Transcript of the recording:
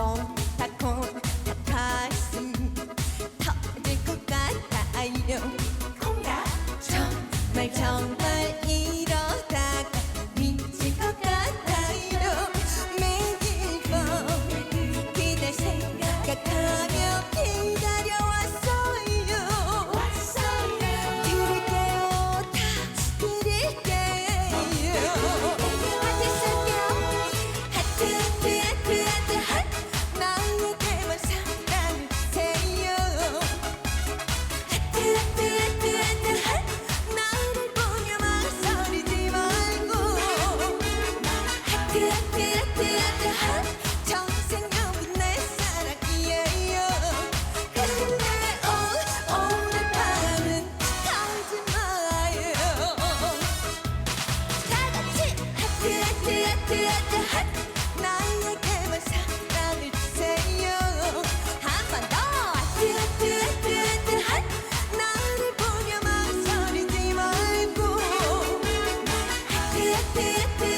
콩, 콩, 닭가슴 터질 것 같아요. Mississippi.